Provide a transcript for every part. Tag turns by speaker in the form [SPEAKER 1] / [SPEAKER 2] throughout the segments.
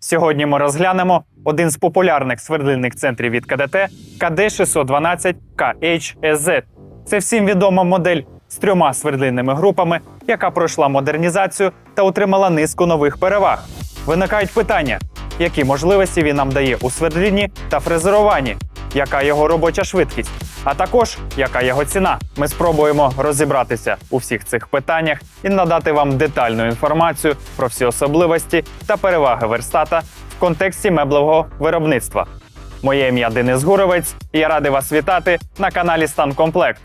[SPEAKER 1] Сьогодні ми розглянемо один з популярних свердлильних центрів від КДТ КД612 KHSZ. Це всім відома модель з трьома свердлильними групами, яка пройшла модернізацію та отримала низку нових переваг. Виникають питання, які можливості він нам дає у свердлінні та фрезеруванні, яка його робоча швидкість, а також яка його ціна. Ми спробуємо розібратися у всіх цих питаннях і надати вам детальну інформацію про всі особливості та переваги верстата в контексті меблевого виробництва. Моє ім'я Денис Гуровець, і я радий вас вітати на каналі Стан Комплект.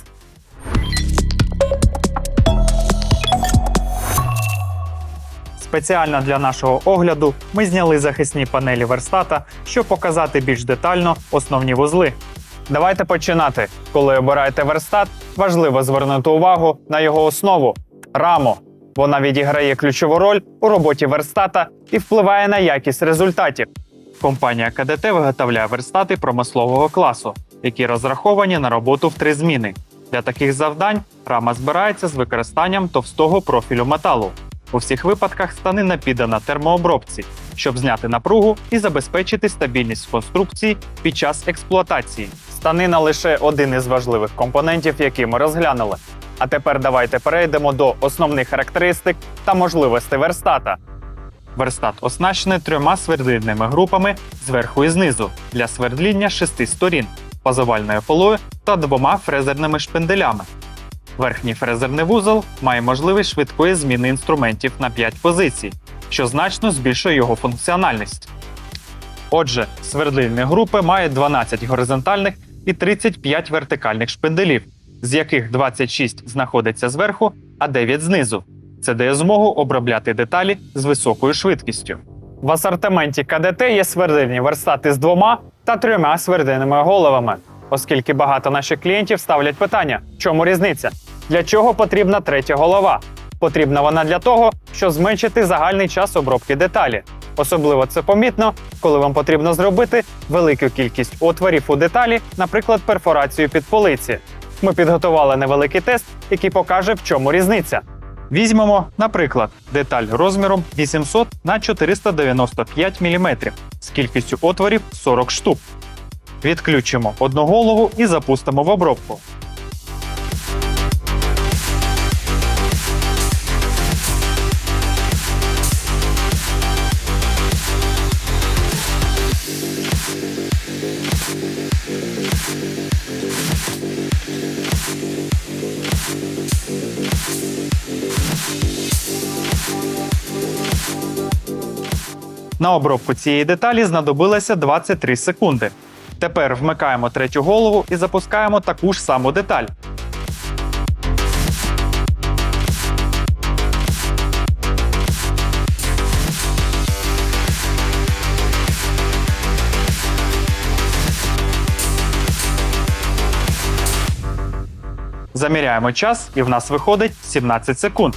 [SPEAKER 1] Спеціально для нашого огляду ми зняли захисні панелі верстата, щоб показати більш детально основні вузли. Давайте починати. Коли обираєте верстат, важливо звернути увагу на його основу раму. Вона відіграє ключову роль у роботі верстата і впливає на якість результатів. Компанія КДТ виготовляє верстати промислового класу, які розраховані на роботу в три зміни. Для таких завдань рама збирається з використанням товстого профілю металу. У всіх випадках станина піде на термообробці, щоб зняти напругу і забезпечити стабільність конструкції під час експлуатації. Станина лише один із важливих компонентів, які ми розглянули. А тепер давайте перейдемо до основних характеристик та можливостей верстата. Верстат оснащений трьома свердлильними групами зверху і знизу для свердління шести сторін, базовальною полою та двома фрезерними шпинделями. Верхній фрезерний вузол має можливість швидкої зміни інструментів на 5 позицій, що значно збільшує його функціональність. Отже, свердлильні групи мають 12 горизонтальних і 35 вертикальних шпинделів, з яких 26 знаходиться зверху, а 9 знизу. Це дає змогу обробляти деталі з високою швидкістю. В асортименті КДТ є свердильні верстати з двома та трьома свердильними головами, оскільки багато наших клієнтів ставлять питання: в чому різниця? Для чого потрібна третя голова? Потрібна вона для того, щоб зменшити загальний час обробки деталі. Особливо це помітно, коли вам потрібно зробити велику кількість отворів у деталі, наприклад, перфорацію під полиці. Ми підготували невеликий тест, який покаже, в чому різниця. Візьмемо, наприклад, деталь розміром 800 на 495 мм з кількістю отворів 40 штук. Відключимо одну голову і запустимо в обробку. На обробку цієї деталі знадобилося 23 секунди. Тепер вмикаємо третю голову і запускаємо таку ж саму деталь. Заміряємо час, і в нас виходить 17 секунд.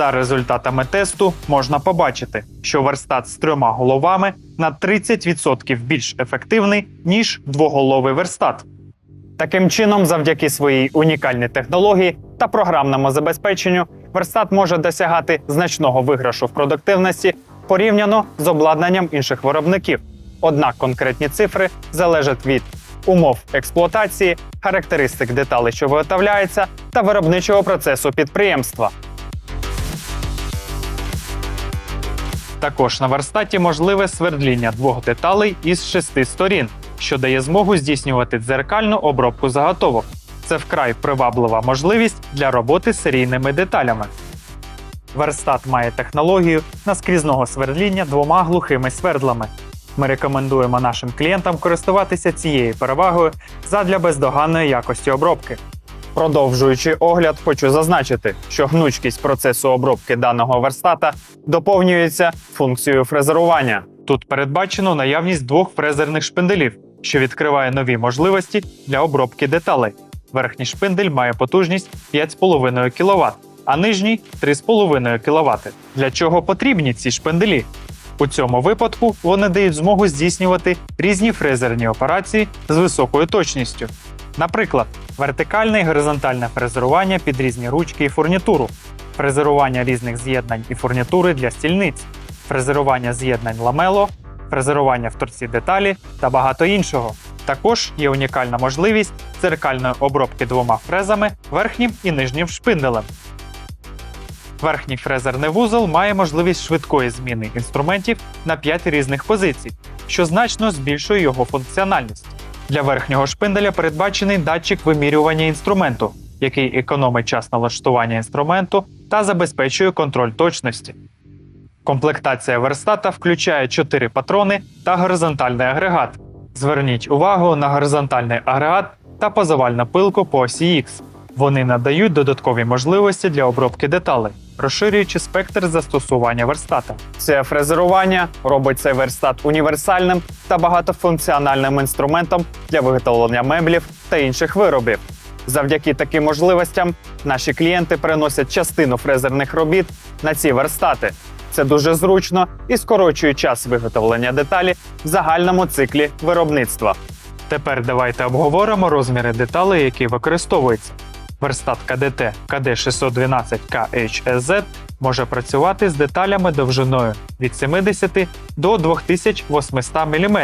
[SPEAKER 1] За результатами тесту можна побачити, що верстат з трьома головами на 30% більш ефективний, ніж двоголовий верстат. Таким чином, завдяки своїй унікальній технології та програмному забезпеченню, верстат може досягати значного виграшу в продуктивності порівняно з обладнанням інших виробників. Однак конкретні цифри залежать від умов експлуатації, характеристик деталей, що виготовляється, та виробничого процесу підприємства. Також на верстаті можливе свердління двох деталей із шести сторін, що дає змогу здійснювати дзеркальну обробку заготовок. Це вкрай приваблива можливість для роботи з серійними деталями. Верстат має технологію наскрізного свердління двома глухими свердлами. Ми рекомендуємо нашим клієнтам користуватися цією перевагою задля бездоганної якості обробки. Продовжуючи огляд, хочу зазначити, що гнучкість процесу обробки даного верстата доповнюється функцією фрезерування. Тут передбачено наявність двох фрезерних шпинделів, що відкриває нові можливості для обробки деталей. Верхній шпиндель має потужність 5,5 кВт, а нижній 3,5 кВт. Для чого потрібні ці шпинделі? У цьому випадку вони дають змогу здійснювати різні фрезерні операції з високою точністю. Наприклад, вертикальне і горизонтальне фрезерування під різні ручки і фурнітуру, фрезерування різних з'єднань і фурнітури для стільниць, фрезерування з'єднань ламело, фрезерування в торці деталі та багато іншого. Також є унікальна можливість дзеркальної обробки двома фрезами верхнім і нижнім шпинделем. Верхній фрезерний вузол має можливість швидкої зміни інструментів на 5 різних позицій, що значно збільшує його функціональність. Для верхнього шпинделя передбачений датчик вимірювання інструменту, який економить час налаштування інструменту та забезпечує контроль точності. Комплектація верстата включає 4 патрони та горизонтальний агрегат. Зверніть увагу на горизонтальний агрегат та позивальну пилку по осі X. Вони надають додаткові можливості для обробки деталей, розширюючи спектр застосування верстата. Це фрезерування робить цей верстат універсальним та багатофункціональним інструментом для виготовлення меблів та інших виробів. Завдяки таким можливостям наші клієнти переносять частину фрезерних робіт на ці верстати. Це дуже зручно і скорочує час виготовлення деталі в загальному циклі виробництва. Тепер давайте обговоримо розміри деталей, які використовуються. Верстат КДТ КД612KHSZ може працювати з деталями довжиною від 70 до 2800 мм,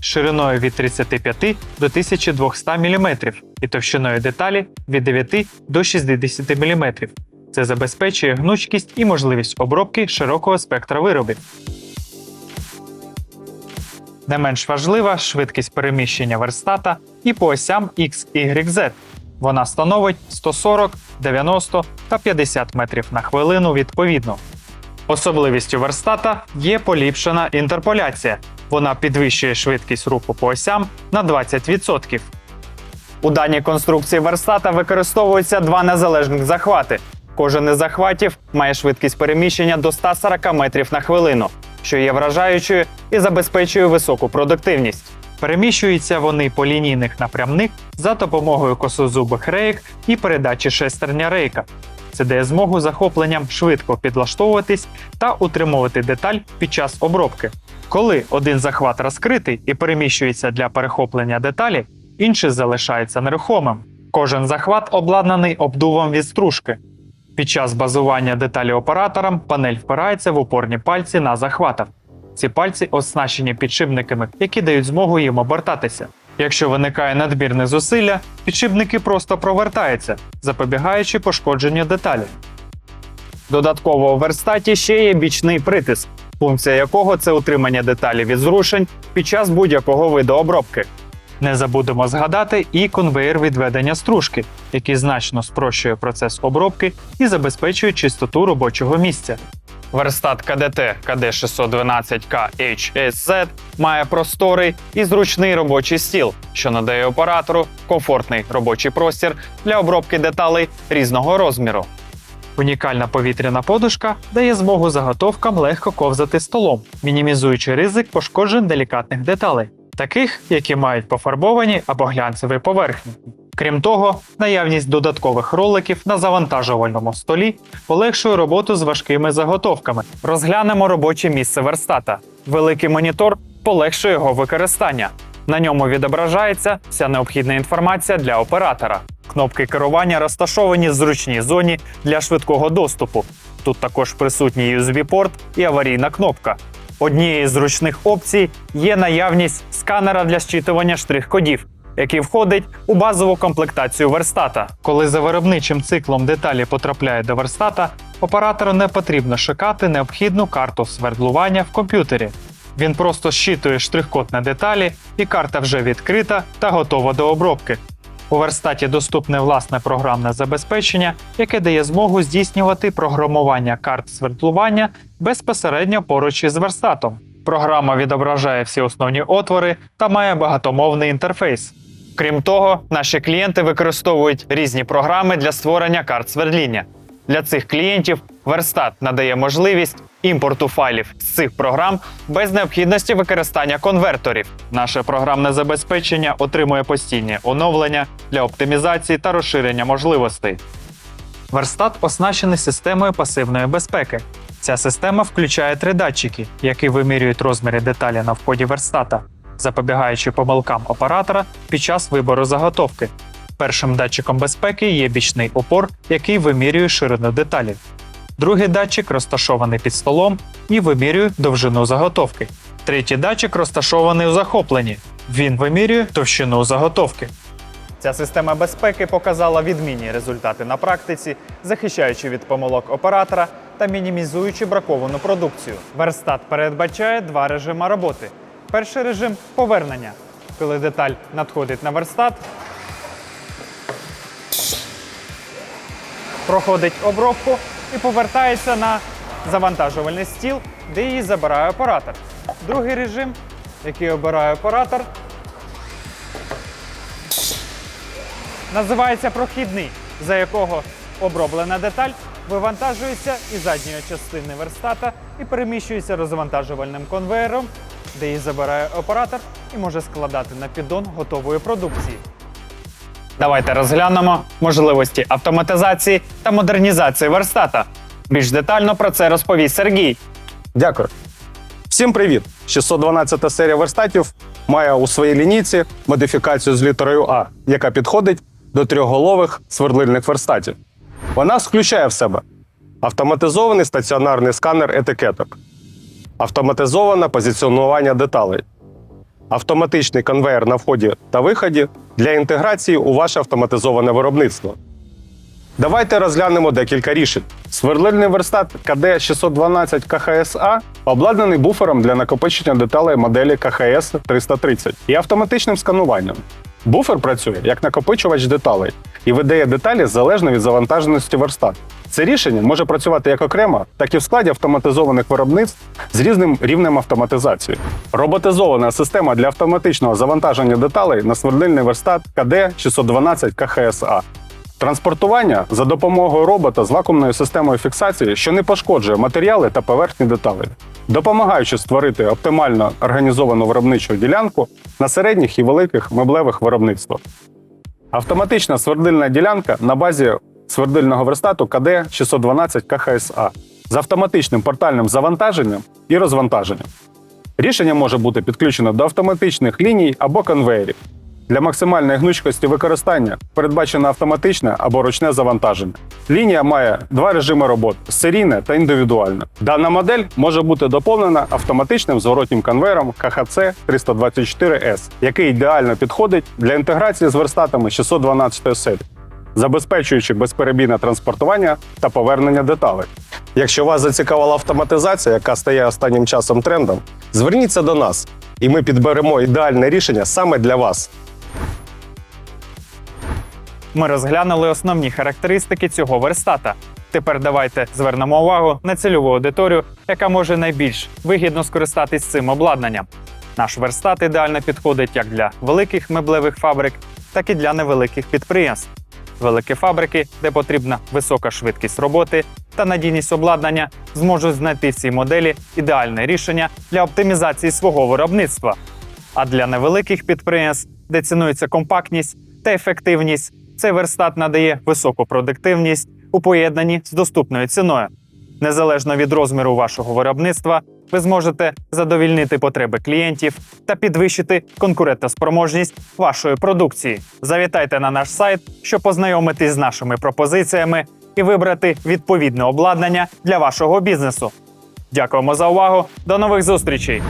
[SPEAKER 1] шириною від 35 до 1200 мм і товщиною деталі від 9 до 60 мм. Це забезпечує гнучкість і можливість обробки широкого спектра виробів. Не менш важлива швидкість переміщення верстата і по осям X, Y, Z. Вона становить 140, 90 та 50 метрів на хвилину відповідно. Особливістю верстата є поліпшена інтерполяція. Вона підвищує швидкість руху по осям на 20%. У даній конструкції верстата використовуються два незалежних захвати. Кожен із захватів має швидкість переміщення до 140 метрів на хвилину, що є вражаючою і забезпечує високу продуктивність. Переміщуються вони по лінійних напрямних за допомогою косозубих рейк і передачі шестерня рейка. Це дає змогу захопленням швидко підлаштовуватись та утримувати деталь під час обробки. Коли один захват розкритий і переміщується для перехоплення деталі, інший залишається нерухомим. Кожен захват обладнаний обдувом від стружки. Під час базування деталі оператором панель впирається в опорні пальці на захватах. Ці пальці оснащені підшипниками, які дають змогу їм обертатися. Якщо виникає надмірне зусилля, підшипники просто провертаються, запобігаючи пошкодженню деталі. Додатково у верстаті ще є бічний притиск, функція якого це утримання деталі від зрушень під час будь-якого виду обробки. Не забудемо згадати і конвеєр відведення стружки, який значно спрощує процес обробки і забезпечує чистоту робочого місця. Верстат КДТ КД612K має просторий і зручний робочий стіл, що надає оператору комфортний робочий простір для обробки деталей різного розміру. Унікальна повітряна подушка дає змогу заготовкам легко ковзати столом, мінімізуючи ризик пошкоджень делікатних деталей, таких, які мають пофарбовані або глянцеві поверхні. Крім того, наявність додаткових роликів на завантажувальному столі полегшує роботу з важкими заготовками. Розглянемо робоче місце верстата. Великий монітор полегшує його використання. На ньому відображається вся необхідна інформація для оператора. Кнопки керування розташовані в зручній зоні для швидкого доступу. Тут також присутній USB-порт і аварійна кнопка. Однією з зручних опцій є наявність сканера для щитування штрих-кодів, який входить у базову комплектацію верстата. Коли за виробничим циклом деталі потрапляють до верстата, оператору не потрібно шукати необхідну карту свердлування в комп'ютері. Він просто щитує штрих-код на деталі, і карта вже відкрита та готова до обробки. У верстаті доступне власне програмне забезпечення, яке дає змогу здійснювати програмування карт свердлування безпосередньо поруч із верстатом. Програма відображає всі основні отвори та має багатомовний інтерфейс. Крім того, наші клієнти використовують різні програми для створення карт свердління. Для цих клієнтів верстат надає можливість імпорту файлів з цих програм без необхідності використання конверторів. Наше програмне забезпечення отримує постійні оновлення для оптимізації та розширення можливостей. Верстат оснащений системою пасивної безпеки. Ця система включає три датчики, які вимірюють розміри деталі на вході верстата, запобігаючи помилкам оператора під час вибору заготовки. Першим датчиком безпеки є бічний опор, який вимірює ширину деталі. Другий датчик розташований під столом і вимірює довжину заготовки. Третій датчик розташований у захопленні. Він вимірює товщину заготовки. Ця система безпеки показала відмінні результати на практиці, захищаючи від помилок оператора та мінімізуючи браковану продукцію. Верстат передбачає два режими роботи. Перший режим повернення, коли деталь надходить на верстат, проходить обробку і повертається на завантажувальний стіл, де її забирає оператор. Другий режим, який обирає оператор, називається прохідний, за якого оброблена деталь вивантажується із задньої частини верстата і переміщується розвантажувальним конвеєром, де її забирає оператор і може складати на піддон готової продукції. Давайте розглянемо можливості автоматизації та модернізації верстата. Більш детально про це розповість Сергій.
[SPEAKER 2] Дякую. Всім привіт! 612 серія верстатів має у своїй лінійці модифікацію з літерою А, яка підходить до трьохголових свердлильних верстатів. Вона включає в себе автоматизований стаціонарний сканер етикеток, автоматизоване позиціонування деталей, автоматичний конвеєр на вході та виході для інтеграції у ваше автоматизоване виробництво. Давайте розглянемо декілька рішень. Свердлильний верстат КД 612 КХСА обладнаний буфером для накопичення деталей моделі КХС 330 і автоматичним скануванням. Буфер працює як накопичувач деталей і видає деталі залежно від завантаженості верстат. Це рішення може працювати як окремо, так і в складі автоматизованих виробництв з різним рівнем автоматизації. Роботизована система для автоматичного завантаження деталей на свердлильний верстат КД 612 КХСА. Транспортування за допомогою робота з вакуумною системою фіксації, що не пошкоджує матеріали та поверхні деталей, допомагаючи створити оптимально організовану виробничу ділянку на середніх і великих меблевих виробництвах. Автоматична свердильна ділянка на базі свердильного верстату КД 612 КХСА з автоматичним портальним завантаженням і розвантаженням. Рішення може бути підключено до автоматичних ліній або конвеєрів. Для максимальної гнучкості використання передбачено автоматичне або ручне завантаження. Лінія має два режими роботи серійне та індивідуальне. Дана модель може бути доповнена автоматичним зворотнім конвейером КХЦ 324S, який ідеально підходить для інтеграції з верстатами 612 серії, забезпечуючи безперебійне транспортування та повернення деталей. Якщо вас зацікавила автоматизація, яка стає останнім часом трендом, зверніться до нас, і ми підберемо ідеальне рішення саме для вас.
[SPEAKER 1] Ми розглянули основні характеристики цього верстата. Тепер давайте звернемо увагу на цільову аудиторію, яка може найбільш вигідно скористатись цим обладнанням. Наш верстат ідеально підходить як для великих меблевих фабрик, так і для невеликих підприємств. Великі фабрики, де потрібна висока швидкість роботи та надійність обладнання, зможуть знайти в цій моделі ідеальне рішення для оптимізації свого виробництва. А для невеликих підприємств, де цінується компактність та ефективність, цей верстат надає високу продуктивність у поєднанні з доступною ціною. Незалежно від розміру вашого виробництва, ви зможете задовільнити потреби клієнтів та підвищити конкурентоспроможність вашої продукції. Завітайте на наш сайт, щоб познайомитись з нашими пропозиціями і вибрати відповідне обладнання для вашого бізнесу. Дякуємо за увагу. До нових зустрічей!